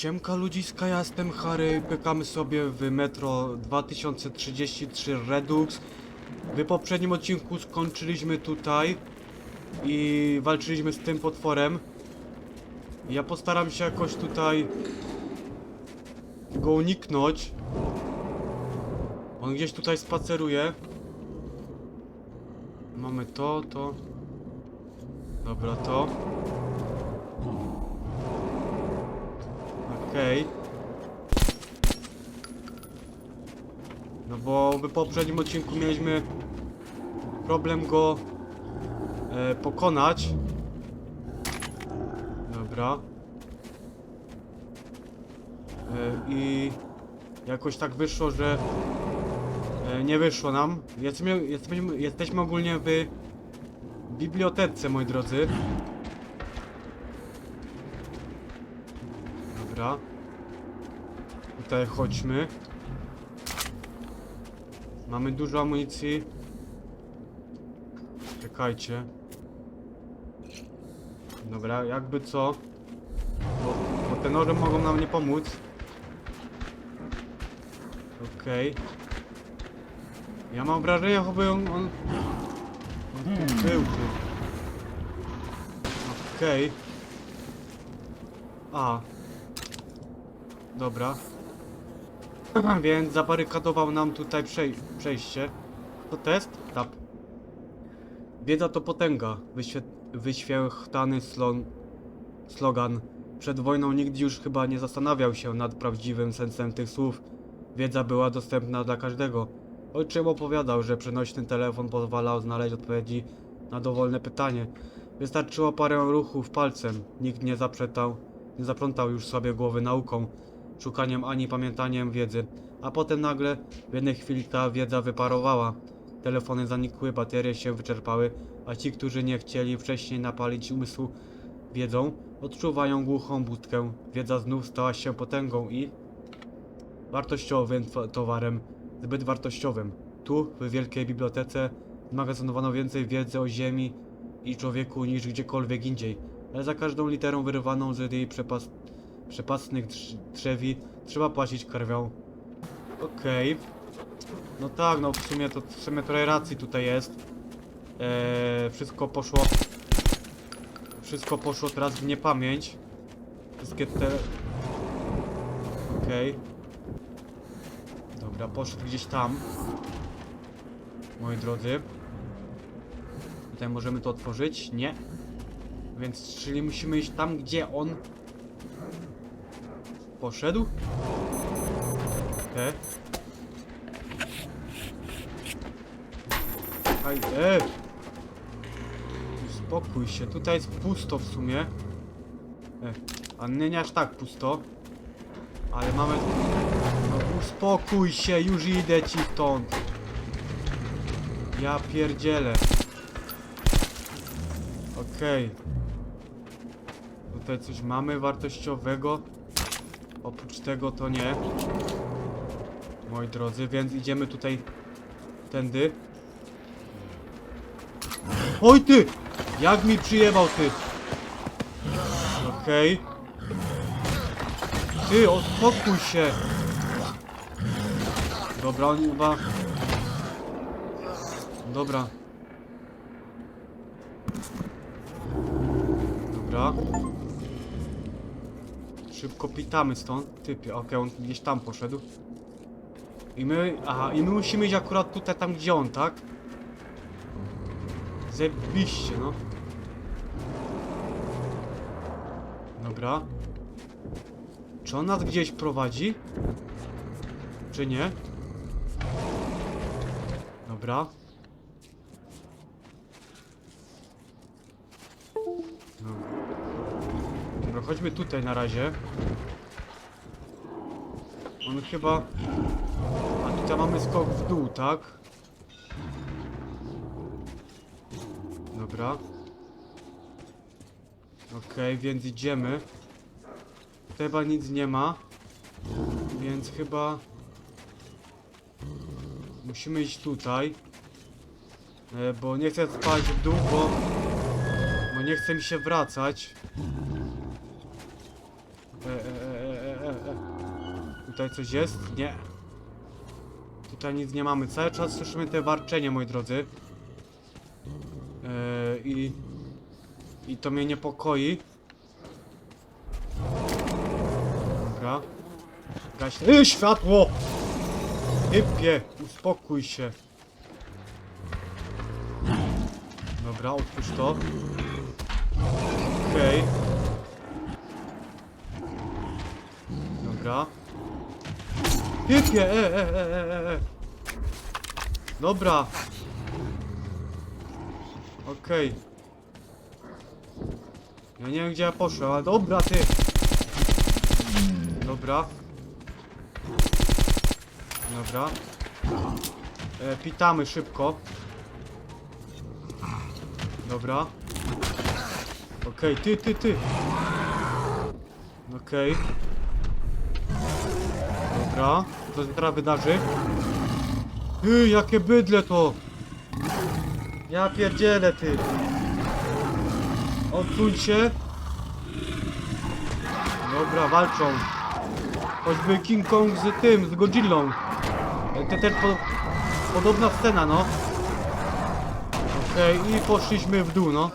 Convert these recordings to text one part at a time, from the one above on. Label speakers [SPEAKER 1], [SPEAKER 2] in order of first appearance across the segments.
[SPEAKER 1] Siemka ludziska, ja jestem Harry, pykamy sobie w Metro 2033 Redux. W poprzednim odcinku skończyliśmy tutaj i walczyliśmy z tym potworem. Ja postaram się jakoś tutaj go uniknąć. On gdzieś tutaj spaceruje. Mamy to, to. Dobra, to. Okej. No bo w poprzednim odcinku mieliśmy problem go e, pokonać. Dobra. E, I jakoś tak wyszło, że e, nie wyszło nam. Jesteśmy, jesteśmy, jesteśmy ogólnie w bibliotece, moi drodzy. Dobra. Tutaj chodźmy. Mamy dużo amunicji. Czekajcie. Dobra, jakby co. Bo, bo te noże mogą nam nie pomóc. Okej. Ja mam wrażenie, jakby on... on... był tu. Okej. A. Dobra. Więc zabarykadował nam tutaj przej przejście. To test? Tap. Wiedza to potęga. Wyświe wyświechtany slon slogan. Przed wojną nikt już chyba nie zastanawiał się nad prawdziwym sensem tych słów. Wiedza była dostępna dla każdego. Ojczym opowiadał, że przenośny telefon pozwalał znaleźć odpowiedzi na dowolne pytanie. Wystarczyło parę ruchów palcem. Nikt nie zaprzestał, nie już sobie głowy nauką, szukaniem ani pamiętaniem wiedzy. A potem nagle w jednej chwili ta wiedza wyparowała. Telefony zanikły, baterie się wyczerpały, a ci, którzy nie chcieli wcześniej napalić umysłu wiedzą, odczuwają głuchą budkę. Wiedza znów stała się potęgą i wartościowym towarem, zbyt wartościowym. Tu, w wielkiej bibliotece, zmagazynowano więcej wiedzy o Ziemi i człowieku niż gdziekolwiek indziej, ale za każdą literą wyrywaną z jej przepas przepastnych drz drzewi trzeba płacić krwią. Okej. No tak, no w sumie to w sumie trochę racji tutaj jest. Eee, wszystko poszło. Wszystko poszło teraz w niepamięć. Wszystkie te. Okej. Dobra, poszedł gdzieś tam. Moi drodzy. Tutaj możemy to otworzyć? Nie. Więc czyli musimy iść tam, gdzie on poszedł? Okej. Aj, e! Uspokój się, tutaj jest pusto w sumie. E, a nie, nie aż tak pusto. Ale mamy... No uspokój się, już idę ci stąd. Ja pierdzielę. Okej. Tutaj coś mamy wartościowego. Oprócz tego to nie. Moi drodzy, więc idziemy tutaj tędy. Oj ty! Jak mi przyjebał ty! Okej. Ty, uspokój się! Dobra, on chyba... Dobra. Dobra. Szybko pitamy stąd. Typie, okej, on gdzieś tam poszedł. I my, aha, i my musimy iść akurat tutaj, tam gdzie on, tak? Zebiście, no. Dobra. Czy on nas gdzieś prowadzi? Czy nie? Dobra. Dobra. Dobra, chodźmy tutaj na razie. On chyba... A tutaj mamy skok w dół, tak? Dobra. Okej, więc idziemy. Chyba nic nie ma. Więc chyba... Musimy iść tutaj. E, bo nie chcę spać w dół, bo... Bo nie chce mi się wracać. E, e, e, e, Tutaj coś jest? Nie. Tutaj nic nie mamy. Cały czas słyszymy te warczenie, moi drodzy. Eee, I... I to mnie niepokoi. Dobra. Gaś... Yy, światło! Typie, uspokój się. Dobra, otwórz to. Okej. Dobra. Typie, e, e, e, e, e, e. Dobra. Okej. Ja nie wiem gdzie ja poszłem, ale dobra ty. Dobra. Dobra. E, pitamy szybko. Dobra. Okej, ty, ty, ty. Okej. Dobra. Co się teraz wydarzy? Ty, jakie bydle to! Ja pierdzielę, ty. Odsuń się. Dobra, walczą. Choćby King Kong z tym, z Godzillą. E, Te, też po, podobna scena, no. Okej, i poszliśmy w dół, no.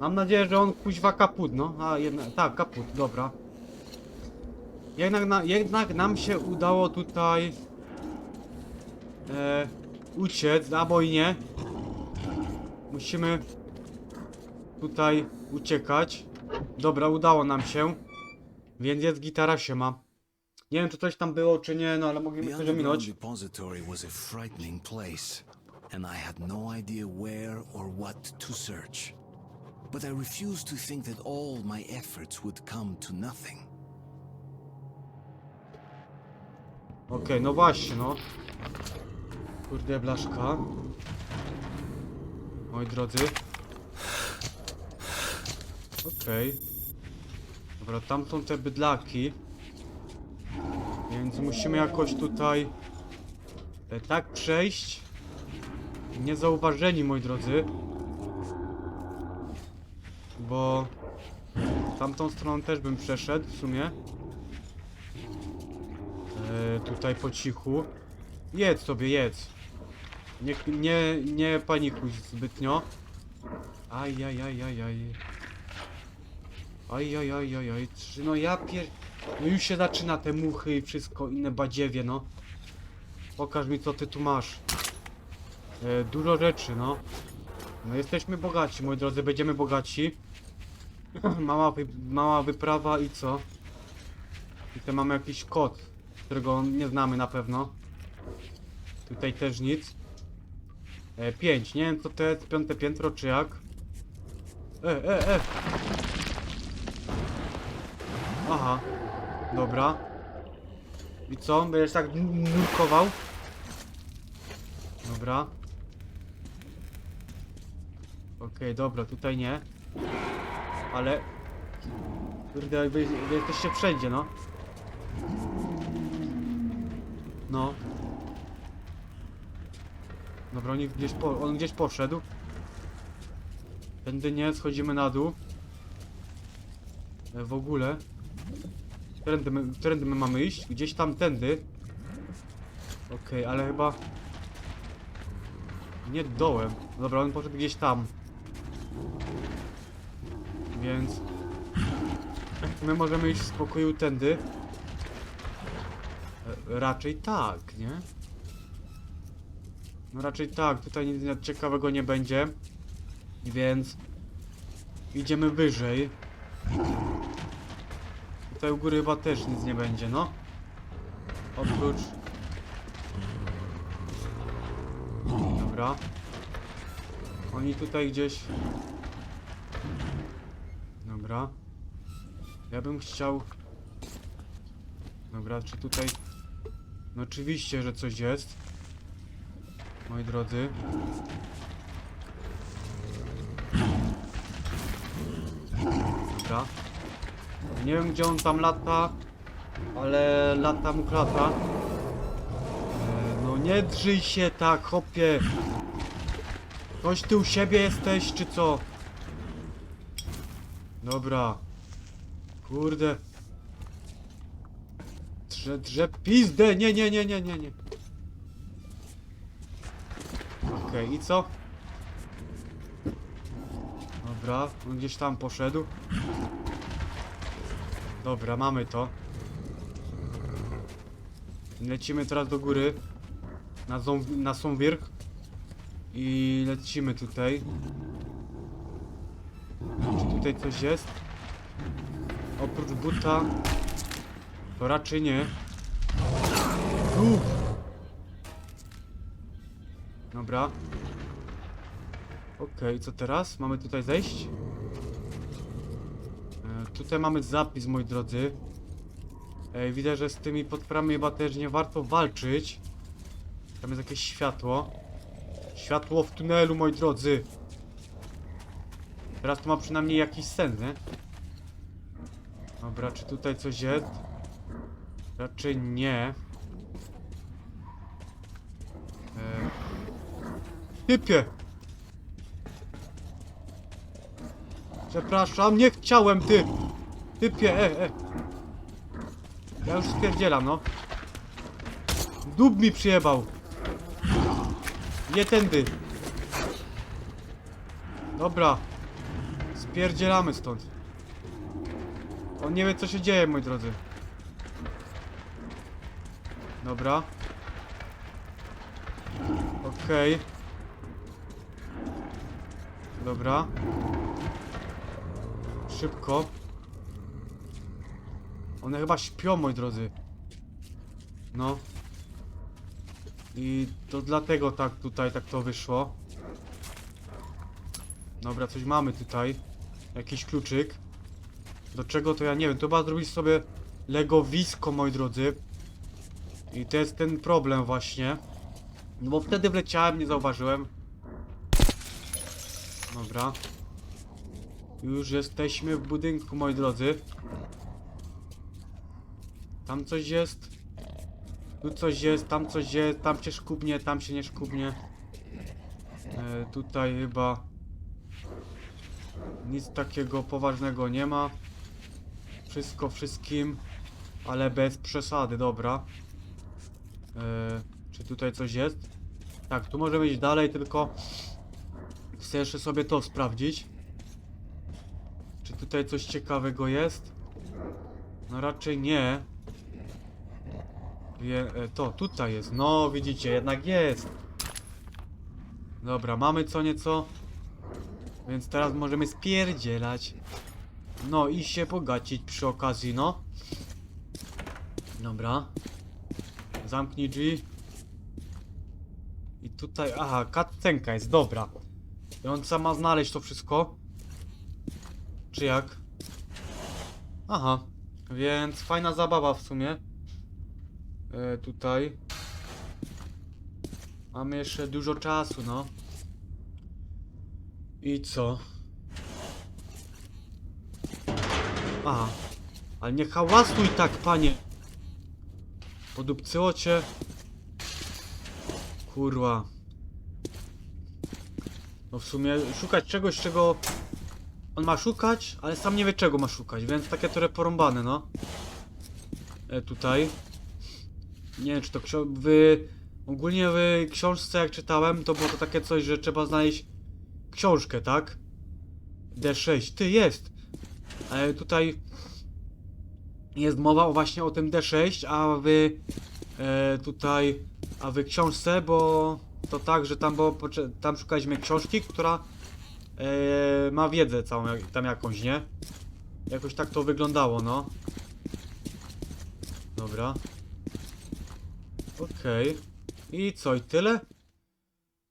[SPEAKER 1] Mam nadzieję, że on kuźwa kaput, no. A jednak, tak, kaput, dobra. Jednak, na, jednak nam się udało tutaj e, uciec, albo i nie. Musimy tutaj uciekać. Dobra, udało nam się. Więc jest gitara się ma. Nie wiem, czy coś tam było, czy nie, no ale mogliśmy coś ominąć.
[SPEAKER 2] depository was a frightening place, and I had no idea where or what to search. But I refused to think that all my efforts would come to nothing.
[SPEAKER 1] Okej, no właśnie, no. Kurde, blaszka. Moi drodzy. Okej. Dobra, tam są te bydlaki. Więc musimy jakoś tutaj tak przejść. Niezauważeni, moi drodzy. Bo tamtą stroną też bym przeszedł w sumie. Tutaj po cichu. Jedz sobie, jedz. Nie, nie, nie panikuj zbytnio. Aj, aj, aj, aj, aj. Aj, aj, aj, aj, aj. No ja pier... No już się zaczyna te muchy i wszystko, inne badziewie, no. Pokaż mi, co ty tu masz. E, dużo rzeczy, no. No jesteśmy bogaci, moi drodzy, będziemy bogaci. mała, wy, mała wyprawa i co? I tutaj mamy jakiś kod, którego nie znamy na pewno. Tutaj też nic. E, 5, nie wiem co to jest, piąte piętro czy jak. E, e, e! Aha, dobra. I co? Będziesz tak nurkował? Dobra. Okej, dobra, tutaj nie. Ale... Kurde, wy, wy jesteście wszędzie, no. No. Dobra, on gdzieś, po, on gdzieś poszedł. Tędy nie, schodzimy na dół. E, w ogóle. Którędy my, którędy my mamy iść? Gdzieś tam tędy. Okej, ale chyba... Nie dołem. Dobra, on poszedł gdzieś tam. Więc... My możemy iść w spokoju tędy. Raczej tak, nie? No raczej tak, tutaj nic ciekawego nie będzie. Więc... Idziemy wyżej. Tutaj u góry chyba też nic nie będzie, no. Oprócz... Dobra. Oni tutaj gdzieś... Dobra. Ja bym chciał... Dobra, czy tutaj... No oczywiście, że coś jest. Moi drodzy. Dobra. Nie wiem gdzie on tam lata, ale lata mu klata. E, No nie drzyj się tak, hopie. Ktoś ty u siebie jesteś, czy co? Dobra. Kurde. Drze, drze pizdę! Nie, nie, nie, nie, nie, nie. Okej, i co? Dobra, on gdzieś tam poszedł. Dobra, mamy to. Lecimy teraz do góry. Na, na Sąwirk. I lecimy tutaj. Czy tutaj coś jest? Oprócz buta. To raczej nie. Uff. Dobra. Okej, co teraz? Mamy tutaj zejść? E, tutaj mamy zapis, moi drodzy. Ej, widzę, że z tymi potworami chyba też nie warto walczyć. Tam jest jakieś światło. Światło w tunelu, moi drodzy. Teraz to ma przynajmniej jakiś sens, nie? Dobra, czy tutaj coś jest? Raczej nie. Eee... Typie! Przepraszam, nie chciałem, ty! Typie, e, e! Ja już spierdzielam, no. Dub mi przyjebał! Nie tędy! Dobra. Spierdzielamy stąd. On nie wie co się dzieje, moi drodzy. Dobra. Okej. Dobra. Szybko. One chyba śpią, moi drodzy. No. I to dlatego tak tutaj tak to wyszło. Dobra, coś mamy tutaj. Jakiś kluczyk. Do czego to ja nie wiem. To trzeba zrobić sobie legowisko, moi drodzy. I to jest ten problem właśnie. No bo wtedy wleciałem, nie zauważyłem. Dobra. Już jesteśmy w budynku, moi drodzy. Tam coś jest. Tu coś jest, tam coś jest, tam się szkubnie, tam się nie szkubnie. E, tutaj chyba nic takiego poważnego nie ma. Wszystko wszystkim, ale bez przesady, dobra. E, czy tutaj coś jest? Tak, tu możemy iść dalej, tylko chcę jeszcze sobie to sprawdzić. Czy tutaj coś ciekawego jest? No raczej nie. Wie, e, to, tutaj jest. No, widzicie, jednak jest. Dobra, mamy co nieco. Więc teraz możemy spierdzielać. No i się bogacić przy okazji, no. Dobra. Zamknij drzwi. I tutaj, aha, katcenka jest, dobra. I on sam ma znaleźć to wszystko. Czy jak? Aha. Więc fajna zabawa w sumie. E, tutaj. Mamy jeszcze dużo czasu, no. I co? Aha. Ale nie hałasuj tak, panie. Podupcyło cię. Kurwa. No w sumie szukać czegoś, czego on ma szukać, ale sam nie wie czego ma szukać, więc takie trochę porąbane, no. E, tutaj. Nie wiem, czy to ksio- w... Ogólnie w książce, jak czytałem, to było to takie coś, że trzeba znaleźć książkę, tak? D6. Ty, jest! Ale tutaj jest mowa właśnie o tym D6, a w e, tutaj, a w książce, bo to tak, że tam było, pocze- tam szukaliśmy książki, która e, ma wiedzę całą tam jakąś, nie? Jakoś tak to wyglądało, no. Dobra. Okej. I co, i tyle?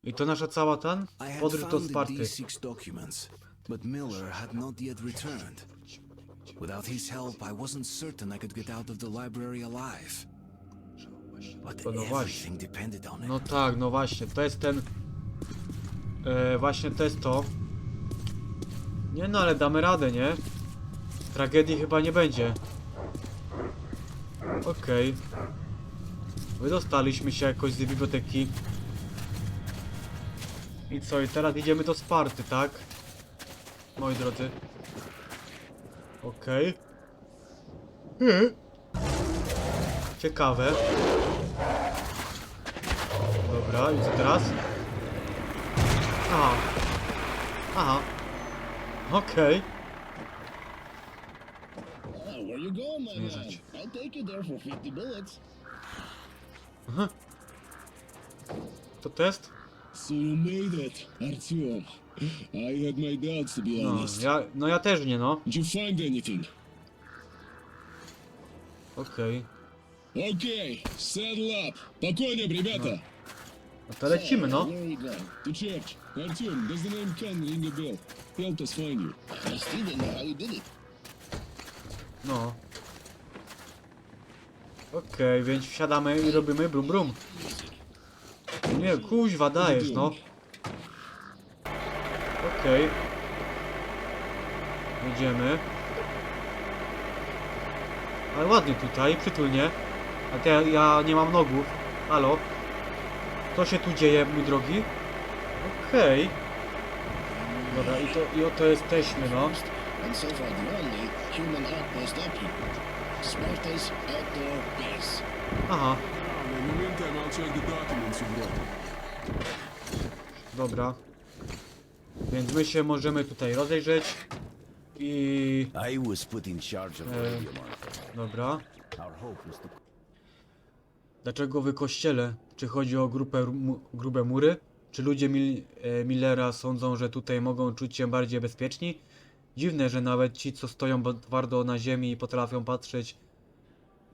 [SPEAKER 1] I to nasza cała ten? Podróż do Sparty.
[SPEAKER 2] D6 documents, but Miller had not yet returned. Without his help, I wasn't certain I could get out of the library alive. But
[SPEAKER 1] no właśnie.
[SPEAKER 2] everything depended on it.
[SPEAKER 1] No tak, no właśnie, to jest ten... E, właśnie to jest to. Nie no, ale damy radę, nie? Tragedii chyba nie będzie. Okej. Wydostaliśmy się jakoś z biblioteki. I co, i teraz idziemy do Sparty, tak? Moi drodzy. Okej. Hmm. Ciekawe. Dobra, i co teraz? Aha. Aha. Okej.
[SPEAKER 3] Man?
[SPEAKER 1] Zmierzać.
[SPEAKER 3] I'll take you there for 50 bullets.
[SPEAKER 1] To test?
[SPEAKER 3] So you made it, Artyom. I had my doubts, to be
[SPEAKER 1] No
[SPEAKER 3] honest.
[SPEAKER 1] ja, no ja też nie, no.
[SPEAKER 3] Did you find anything?
[SPEAKER 1] Okej.
[SPEAKER 3] Okay, saddle up. По коням, ребята.
[SPEAKER 1] No to lecimy, no.
[SPEAKER 3] Where are you going? To church. Artyom, does the name Ken ring a bell? Helped us find you. I still don't know how you did it.
[SPEAKER 1] No. Okej, więc wsiadamy i robimy brum brum. Nie, kuźwa dajesz, no. Okej. Jedziemy. Ale ładnie tutaj, przytulnie. A te, ja nie mam nogów. Halo? Co się tu dzieje, mój drogi? Okej. Dobra, i to, i oto jesteśmy, no. Aha. Dobra. Więc my się możemy tutaj rozejrzeć. I...
[SPEAKER 4] I was put in charge of
[SPEAKER 1] Uh,
[SPEAKER 4] radio.
[SPEAKER 1] Dobra.
[SPEAKER 4] Our hope was to
[SPEAKER 1] Dlaczego wy kościele? Czy chodzi o grupę, mu, grube mury? Czy ludzie Mil, e, Millera sądzą, że tutaj mogą czuć się bardziej bezpieczni? Dziwne, że nawet ci, co stoją twardo na ziemi i potrafią patrzeć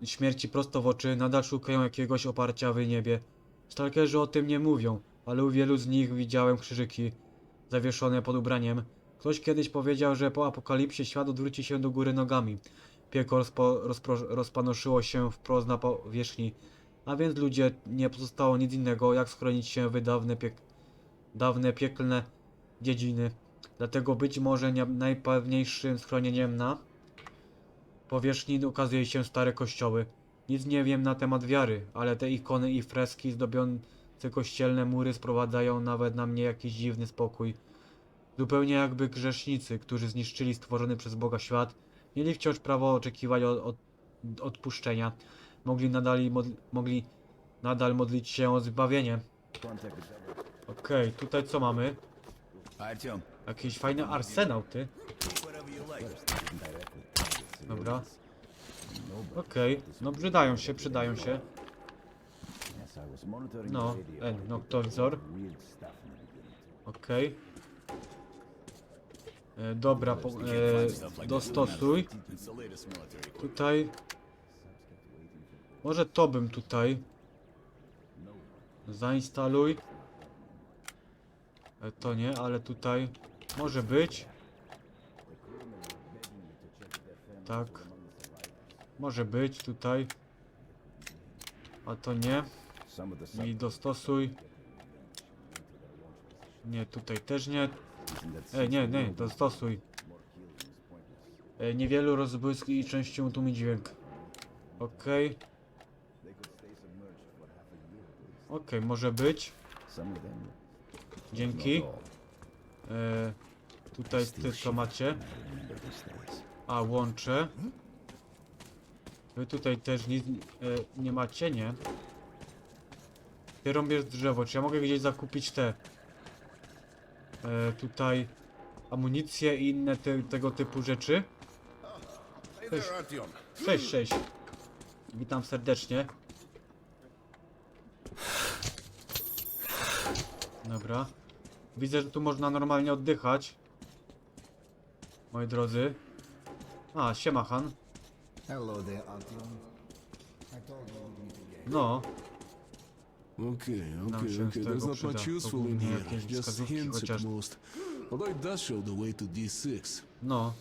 [SPEAKER 1] śmierci prosto w oczy, nadal szukają jakiegoś oparcia w niebie. Stalkerzy o tym nie mówią, ale u wielu z nich widziałem krzyżyki zawieszone pod ubraniem. Ktoś kiedyś powiedział, że po apokalipsie świat odwróci się do góry nogami. Piekło rozpanoszyło się wprost na powierzchni, a więc ludzie nie pozostało nic innego, jak schronić się w dawne, piek, dawne dziedziny. Dlatego być może nie, najpewniejszym schronieniem na powierzchni okazuje się stare kościoły. Nic nie wiem na temat wiary, ale te ikony i freski zdobiące kościelne mury sprowadzają nawet na mnie jakiś dziwny spokój. Zupełnie jakby grzesznicy, którzy zniszczyli stworzony przez Boga świat, mieli wciąż prawo oczekiwać od, od, odpuszczenia. Mogli mogli nadal modlić się o zbawienie. Okej, tutaj co mamy? Jakiś fajny arsenał, ty. Dobra. Okej, no przydają się, przydają się.
[SPEAKER 4] Yes, I was monitoring
[SPEAKER 1] No,
[SPEAKER 4] the radio.
[SPEAKER 1] e, noktowizor. Okej. E, Dobra, po, e, dostosuj. Tutaj. Może to bym tutaj. Zainstaluj. E, To nie, ale tutaj może być. Tak. Może być tutaj. A to nie. I dostosuj. Nie, tutaj też nie. E, nie, nie, dostosuj. E, niewielu rozbłysk i częścią tłumi dźwięk. Okej. Okej, może być. Dzięki.
[SPEAKER 4] not all.
[SPEAKER 1] E, tutaj ty co macie? A, łącze. Wy tutaj też nic e, nie macie, nie? Ty rąbiesz drzewo, czy ja mogę gdzieś zakupić te... E, tutaj... Amunicję i inne te, tego typu rzeczy? Cześć. Cześć, cześć. Witam serdecznie. Dobra. Widzę, że tu można normalnie oddychać. Moi drodzy. A, siema Han. No,
[SPEAKER 5] Okay, okay,
[SPEAKER 1] się
[SPEAKER 5] okay.
[SPEAKER 1] z
[SPEAKER 5] There's
[SPEAKER 1] tego
[SPEAKER 5] not much
[SPEAKER 1] przyda.
[SPEAKER 5] useful in
[SPEAKER 1] Ogólnie
[SPEAKER 5] here.
[SPEAKER 1] jakieś
[SPEAKER 5] Just
[SPEAKER 1] wskazówki
[SPEAKER 5] hints
[SPEAKER 1] chociaż.
[SPEAKER 5] at most. Although it does show the way to D6.
[SPEAKER 1] no.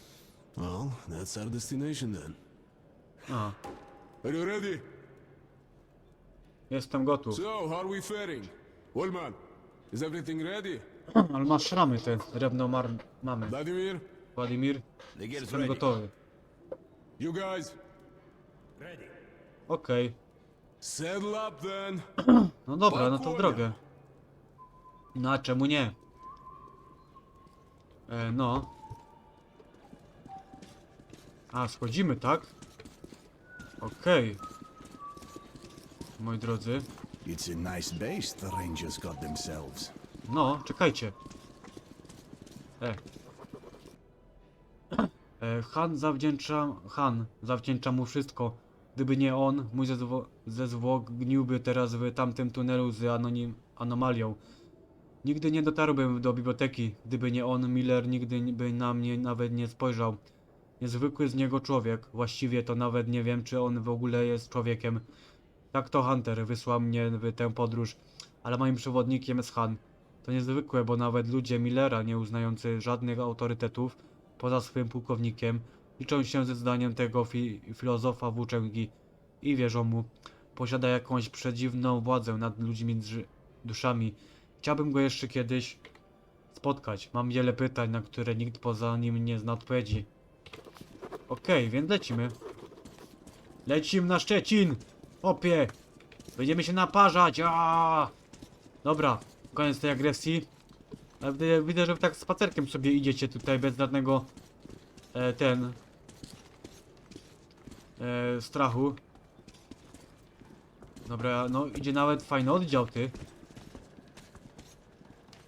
[SPEAKER 5] Well, that's our destination then.
[SPEAKER 1] A,
[SPEAKER 5] Are you ready?
[SPEAKER 1] jestem gotów.
[SPEAKER 5] So, how are we faring? Wallman, is everything ready?
[SPEAKER 1] Ale masz szramy te drewno mar mamy.
[SPEAKER 5] Vladimir,
[SPEAKER 1] Władimir,
[SPEAKER 4] They get us
[SPEAKER 1] jestem
[SPEAKER 4] ready.
[SPEAKER 1] gotowy.
[SPEAKER 5] you guys,
[SPEAKER 1] Okej.
[SPEAKER 5] Saddle up then.
[SPEAKER 1] No dobra, no to w drogę. No a czemu nie? E, no. A, schodzimy, tak? Okej. moi drodzy.
[SPEAKER 2] It's a nice base the Rangers got themselves.
[SPEAKER 1] No, czekajcie. E. e Han zawdzięcza... Han zawdzięcza mu wszystko. Gdyby nie on, mój zezwo, zezwłok gniłby teraz w tamtym tunelu z anonim, anomalią. Nigdy nie dotarłbym do biblioteki. Gdyby nie on, Miller nigdy by na mnie nawet nie spojrzał. Niezwykły z niego człowiek. Właściwie to nawet nie wiem, czy on w ogóle jest człowiekiem. Tak to Hunter wysłał mnie w tę podróż, ale moim przewodnikiem jest Han. To niezwykłe, bo nawet ludzie Millera, nie uznający żadnych autorytetów poza swym pułkownikiem, liczą się ze zdaniem tego fi filozofa włóczęgi i wierzą mu. Posiada jakąś przedziwną władzę nad ludźmi duszami. Chciałbym go jeszcze kiedyś spotkać. Mam wiele pytań, na które nikt poza nim nie zna odpowiedzi. Okej, więc lecimy. Lecimy na Szczecin! Opie! Będziemy się naparzać! Aaaa! Dobra, koniec tej agresji. Ale widzę, że tak spacerkiem sobie idziecie tutaj bez żadnego e, ten e, strachu. Dobra, no idzie nawet fajny oddział ty.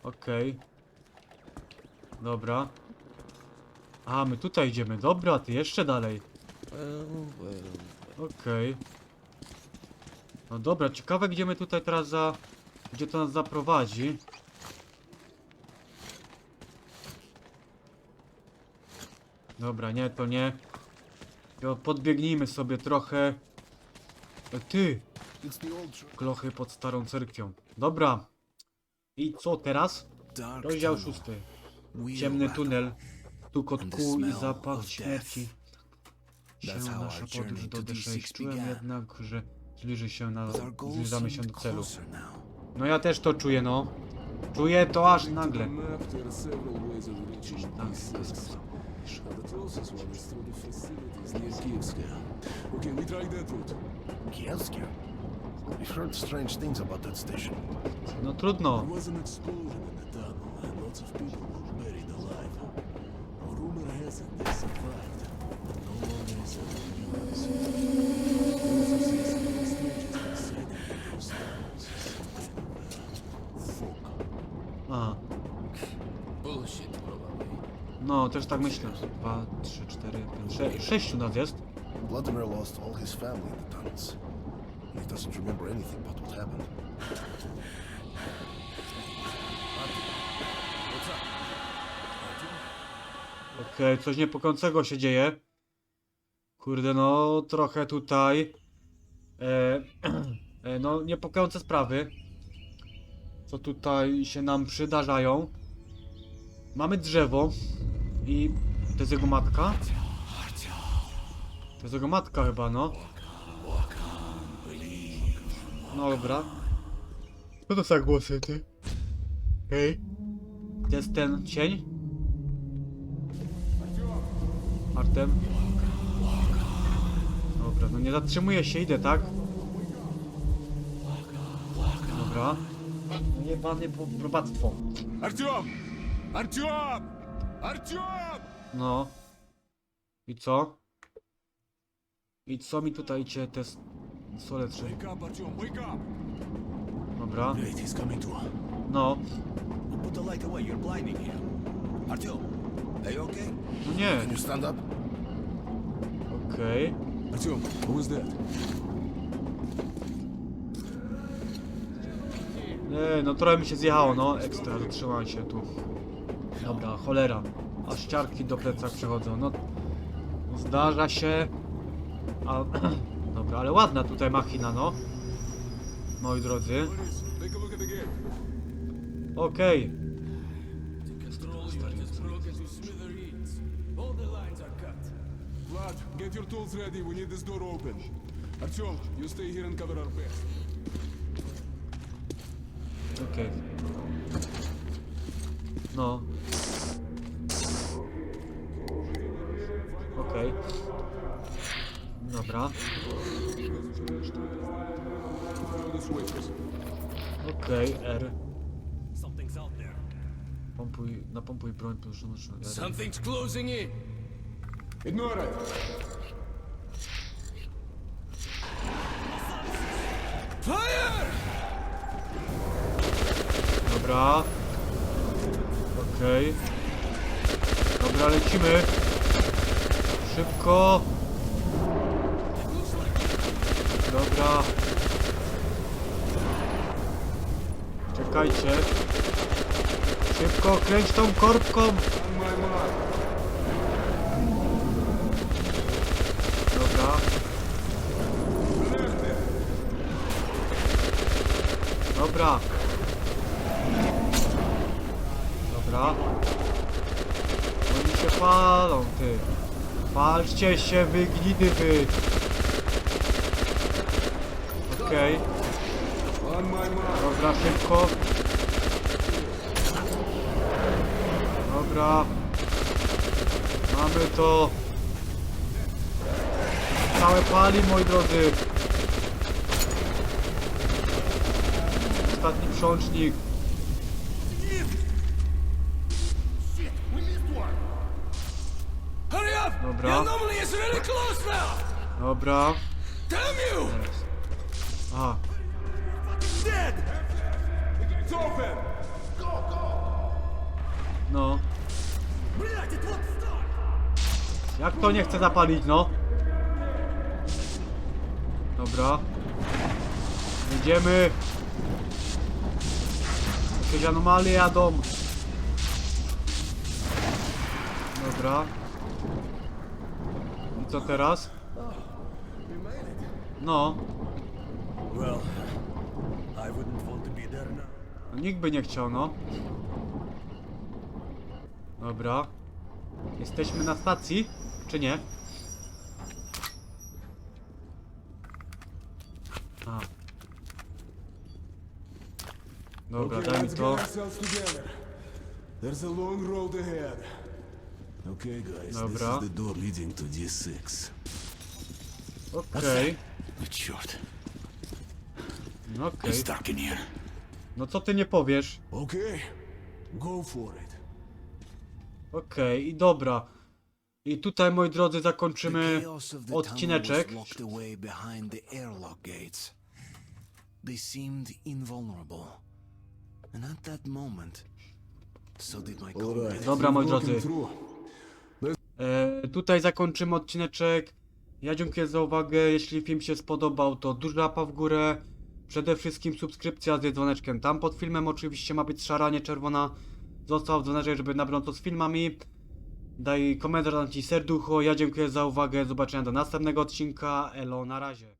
[SPEAKER 1] Okej. Dobra. A, my tutaj idziemy. Dobra, ty jeszcze dalej. Okej. No dobra, ciekawe gdzie my tutaj teraz za... Gdzie to nas zaprowadzi. Dobra, nie, to nie. Podbiegnijmy sobie trochę. E, Ty! Klochy pod starą cerkwią. Dobra. I co teraz? Rozdział szósty. Ciemny tunel.
[SPEAKER 2] The
[SPEAKER 1] kół i zapach śmierci. Się nasza podróż do
[SPEAKER 2] to
[SPEAKER 1] D6.
[SPEAKER 2] D6
[SPEAKER 1] Czułem jednak, że zbliży się na... Zbliżamy się do celu. No ja też to czuję, no. Czuję to aż nagle. Tak,
[SPEAKER 5] these
[SPEAKER 1] to jest
[SPEAKER 5] cities.
[SPEAKER 1] to.
[SPEAKER 5] Uh, The closest one is through the facilities near Kievska. Okay, we tried that route.
[SPEAKER 6] Kielski? We've heard strange things about that station.
[SPEAKER 1] No trudno.
[SPEAKER 5] There was an explosion in the tunnel, and lots of people No,
[SPEAKER 1] też tak myślę. Dwa, trzy, cztery, pięć, sze sześciu nas jest.
[SPEAKER 6] Vladimir lost all his family in the tunnels. He doesn't remember anything about what happened.
[SPEAKER 1] Okej, coś niepokojącego się dzieje. Kurde, no trochę tutaj. E, e, no, niepokojące sprawy. Co tutaj się nam przydarzają. Mamy drzewo i to jest jego matka. To jest jego matka chyba, no. No dobra. Co to za głosy, ty? Hej. To jest ten cień? Artem. Dobra, no nie zatrzymuję się, idę, tak? Dobra. No Jebany probactwo.
[SPEAKER 5] Artyom! Artyom! Artyom!
[SPEAKER 1] No. I co? I co mi tutaj cię te s-
[SPEAKER 5] soleczy?
[SPEAKER 1] Dobra. No.
[SPEAKER 2] Okay?
[SPEAKER 1] No nie. Okej. Nie, no trochę mi się zjechało, no. Ekstra, zatrzymałem się tu. Dobra, cholera. A ciarki do plecak przychodzą. No, no, zdarza się. A, dobra, ale ładna tutaj machina, no. Moi drodzy. Okej. Okay.
[SPEAKER 5] Vlad, get your tools ready. We need this door open. You stay here and cover our.
[SPEAKER 1] Okay. No, Okej. Dobra.
[SPEAKER 5] The switches.
[SPEAKER 1] Okej, R. Pompuj, napompuj broń poruszoną R.
[SPEAKER 7] Something's closing in.
[SPEAKER 5] Ignore it.
[SPEAKER 1] Dobra. Okej. Dobra, lecimy. Szybko. Dobra. Czekajcie. Szybko, kręć tą korbką. Dobra. Dobra. Dobra. Oni się palą, ty. Palcie się, wy wy. Okej. Dobra, szybko. Dobra. Mamy to. Całe pali, moi drodzy. Ostatni przącznik. Dobra. A. No. Jak to nie chce zapalić, no? Dobra. Jedziemy. Jakieś anomalie jadą. Dobra. I co teraz? No.
[SPEAKER 5] Well, I wouldn't want to be there now.
[SPEAKER 1] No, Nikt by nie chciał, no. Dobra. Jesteśmy na stacji, czy nie? A. Dobra,
[SPEAKER 3] okay,
[SPEAKER 1] daj mi to.
[SPEAKER 3] There's a long road ahead.
[SPEAKER 5] Okay, guys,
[SPEAKER 1] Dobra.
[SPEAKER 5] this is the door leading to D6.
[SPEAKER 1] Okej. No okej.
[SPEAKER 2] It's dark in here.
[SPEAKER 1] No co ty nie powiesz?
[SPEAKER 3] Okay, go for it.
[SPEAKER 1] Okej, i dobra. I tutaj, moi drodzy,
[SPEAKER 2] The
[SPEAKER 1] zakończymy
[SPEAKER 2] chaos of the tunnel
[SPEAKER 1] odcineczek.
[SPEAKER 2] was locked away behind the airlock gates. They seemed invulnerable. And at that moment, so did my.
[SPEAKER 1] Dobra, moi drodzy. E, tutaj zakończymy odcineczek. Ja dziękuję za uwagę. Jeśli film się spodobał, to duża łapa w górę. Przede wszystkim subskrypcja z dzwoneczkiem. Tam pod filmem oczywiście ma być szara, nie czerwona. Zostaw dzwoneczek, żeby na bieżąco z filmami. Daj komentarz, dam ci serducho. Ja dziękuję za uwagę. Zobaczenia do następnego odcinka. Elo, na razie.